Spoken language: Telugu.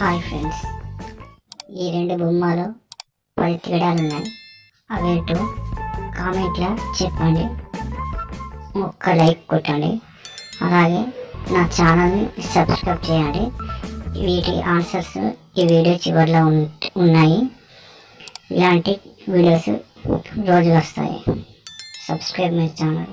Hi friends. ఈ రెండు బొమ్మలు పది తేడాలు ఉన్నాయి అవేంటో కామెంట్లో చెప్పండి. ఒక్క లైక్ కొట్టండి. అలాగే నా ఛానల్ని సబ్స్క్రైబ్ చేయండి. వీటి ఆన్సర్స్ ఈ వీడియో చివరిలో ఉన్నాయి. ఇలాంటి వీడియోస్ రోజు వస్తాయి సబ్స్క్రైబ్ మై ఛానల్.